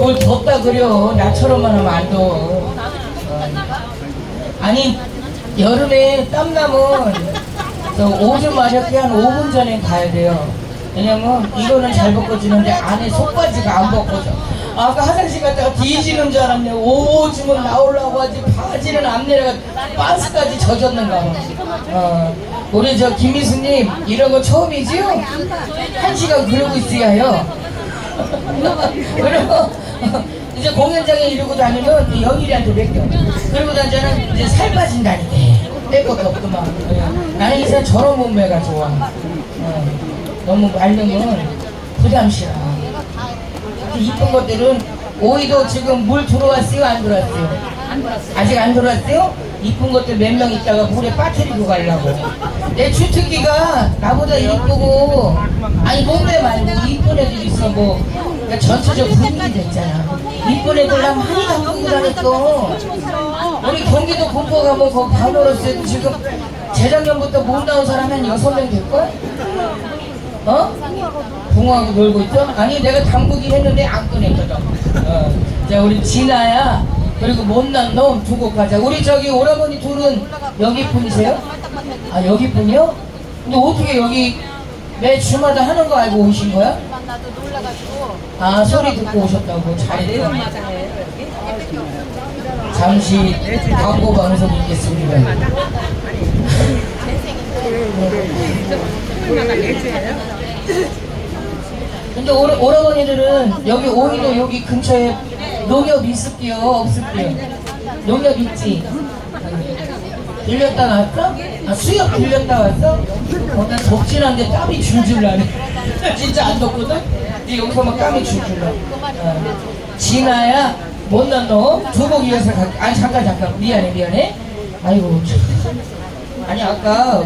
뭘 덥다 그려. 나처럼만 하면 안 더워. 아니 여름에 땀나면 저 오줌 마렵게 한 5분 전에 가야 돼요. 왜냐면 이거는 잘 벗겨지는데 안에 속바지가 안 벗겨져 아까 화장실 갔다가 뒤지는 줄 알았네 오줌은 나오려고 하지 바지는 안 내려가 반스까지 젖었는가 봐 어, 우리 저 김미수님 이런 거 처음이지요? 한 시간 그러고 있어야 해요 그리고 이제 공연장에 이러고 다니면 이 영일이한테 맡겨. 그러고 다니면 이제 살 빠진다니까. 뺄 것도 없구만. 어. 나는 이제 저런 몸매가 좋아. 어. 너무 말르면 부담스러워. 이쁜 것들은 오이도 지금 물 들어왔어요? 안 들어왔어요? 아직 안 들어왔어요? 이쁜 것들 몇 명 있다가 물에 빠뜨리고 가려고. 내 주특기가 나보다 이쁘고, 아니 몸매 말고 이쁜 애들 있어 뭐. 그러니까 전체적 분위기 됐잖아. 이쁜 애들 나 많이 담그고 다녔어. 우리 경기도 군포 가면 그 바로로스 지금 재작년부터 못 나온 사람 한 여섯 명 될걸? 어? 붕어하고 놀고 있죠? 아니 내가 담그긴 했는데 안 꺼냈거든 어. 자 우리 진아야 그리고 못난 놈 두 곡 가자 우리 저기 오라버니 둘은 여기 분이세요? 아 여기 분이요? 근데 어떻게 여기 매 주마다 하는 거 알고 오신 거야? 아 소리 듣고 오셨다고 잘했어 잠시 광고 방송 있겠습니다 근데 오라, 오라버니들은 여기 오이도 여기 근처에 농협 있을게요 없을게요 농협 있지 들렸다 왔어? 아 수협 들렸다 왔어? 어, 난 덥진 않은데 땀이 줄줄 나네 진짜 안 덥거든? 근데 여기서 막 땀이 줄줄 나 어. 진아야 못난 놈두곡 이어서 갈게 아니 잠깐 잠깐 미안해 미안해 아이고 참. 아니 아까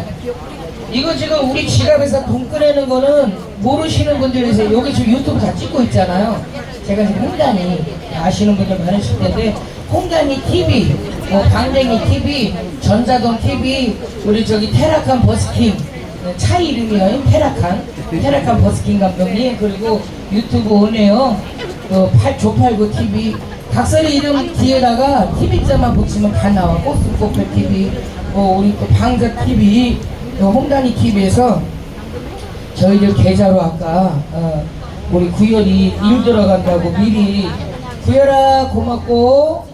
이거 지금 우리 지갑에서 돈 꺼내는 거는 모르시는 분들이세요. 여기 지금 유튜브 다 찍고 있잖아요. 제가 지금 홍단이 아시는 분들 많으실 텐데 홍단이 TV, 뭐 방댕이 TV, 전자동 TV, 우리 저기 테라칸 버스킹 차 이름이요 테라칸 테라칸 버스킹 감독님 그리고 유튜브 오네요. 그 팔, 조팔구 TV 각설이 이름 뒤에다가 TV자만 붙이면 다 나와 꽃꽃별 TV 뭐 우리 또 방자 TV 요 홍단이 TV에서 저희들 계좌로 아까 어, 우리 구열이 일 들어간다고 미리 구열아 고맙고.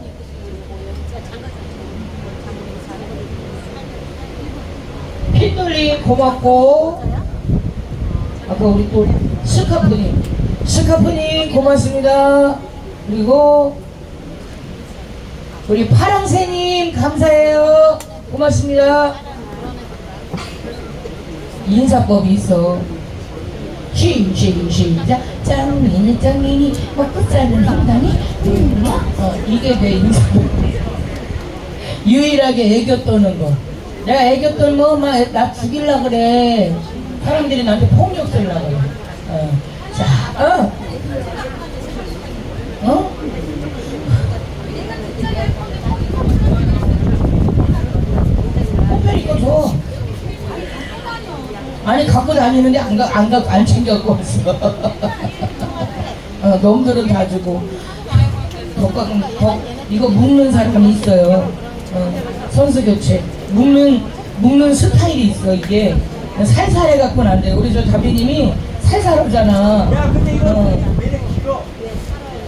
핏돌리 고맙고. 아까 우리 또 스카프님 스카프님 고맙습니다. 그리고 우리 파랑새님 감사해요. 고맙습니다 인사법이 있어. 시, 시, 시작. 짱미는 짱미니 먹고 사는 ham단이 어, 이게 내 인사법. 유일하게 애교 떠는 거. 내가 애교 떨면 막나 죽일라 그래. 사람들이 나한테 폭력 쓸라 그래. 어. 자, 어. 어? 호텔 이거 줘. 아니 갖고 다니는데 안 가, 안 가, 안 챙겨갖고 왔어. 어, 놈들은 다 주고. 덕각, 덕, 이거 묶는 사람이 있어요. 어, 선수 교체. 묶는, 묶는 스타일이 있어, 이게. 살살 해 갖고는 안 돼. 우리 저 다비님이 살살 하잖아. 야, 근데 이거 어.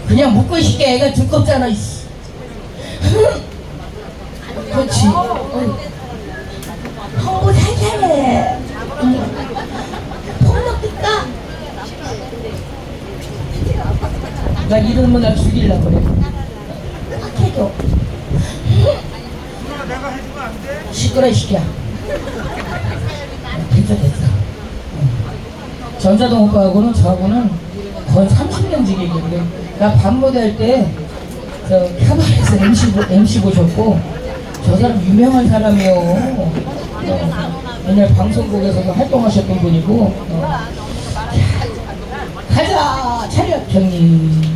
그냥 묶고 싶게 애가 두껍잖아, 이씨. 그렇지. 어. 홍보 살살해. 폭력일까? 나 이러면 나 죽일라 그래. 해줘. 누나 내가 해주면 안 돼? 시끄러 이 새끼야. 됐어 됐어. 어. 전자동 오빠하고는 저하고는 거의 30년 지기인데 나 밤무대 할때저 카바레에서 MC, 보- MC 보셨고 저 사람 유명한 사람이에요. 어. 옛날 방송국에서도 활동하셨던 분이고 어. 가자 차렷 경리